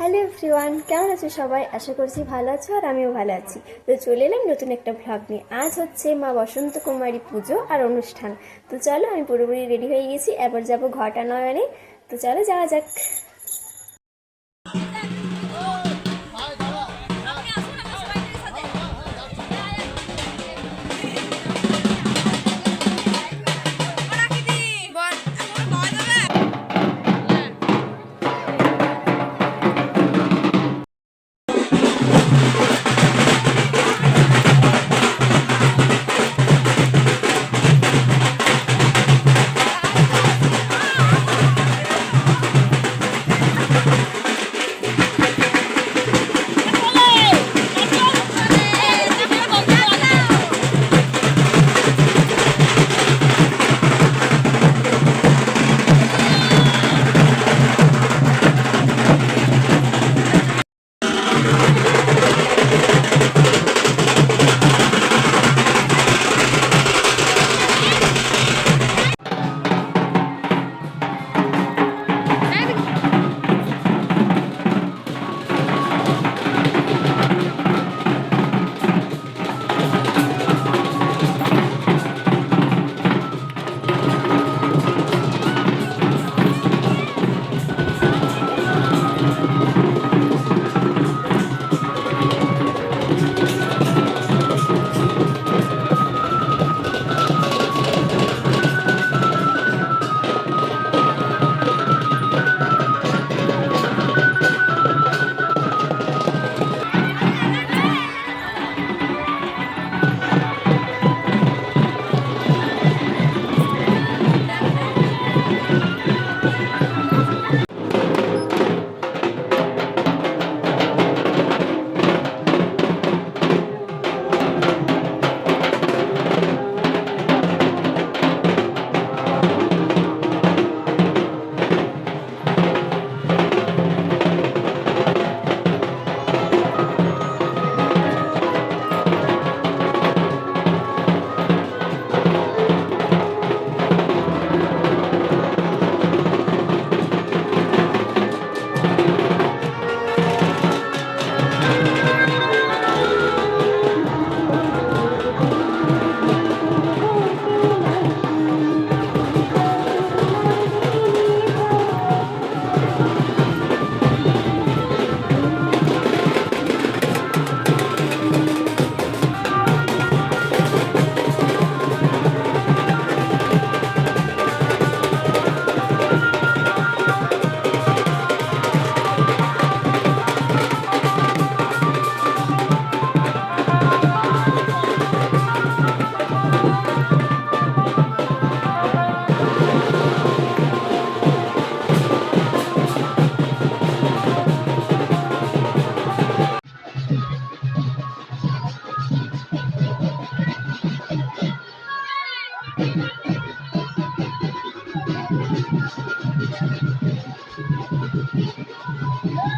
Hello everyone কেমন আছো সবাই? আশা করছি ভালো আছো আর আমিও ভালো আছি। তো চলে এলাম নতুন একটা ভ্লগ নিয়ে। আজ হচ্ছে মা বসন্ত কুমারী পুজো আর অনুষ্ঠান। তো চলো, আমি পুরোপুরি রেডি হয়ে গেছি এবার যাব ঘটা নয়নে। তো চলো, যাওয়া যাক। Thank you.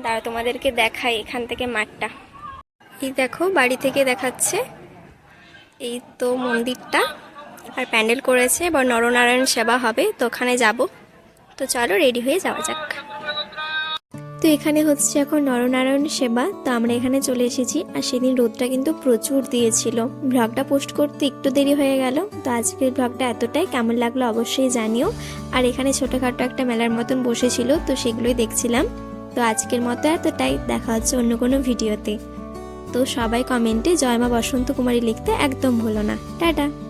দাঁড়া তোমাদেরকে দেখাই এখান থেকে মাঠটা। এই দেখো, বাড়ি থেকে দেখাচ্ছে এই তো মন্দিরটা। আর প্যান্ডেল করেছে, এবার নরনারায়ণ সেবা হবে, তো ওখানে যাব। তো চলো, রেডি হয়ে যাওয়া যাক। তো এখানে হচ্ছে এখন নরনারায়ণ সেবা, তো আমরা এখানে চলে এসেছি। আর সেদিন রোদটা কিন্তু প্রচুর দিয়েছিল। ব্লগটা পোস্ট করতে একটু দেরি হয়ে গেল, তো আজকের ব্লগটা এতটাই। কেমন লাগল অবশ্যই জানিও। আর এখানে ছোটোখাটো একটা মেলার মতন বসেছিল, তো সেগুলোই দেখছিলাম। তো আজকের মতো এতটাই। দেখা হচ্ছে অন্য কোনো ভিডিওতে। তো সবাই কমেন্টে জয়মা বসন্ত কুমারী লিখতে একদম ভুলো না। টাটা।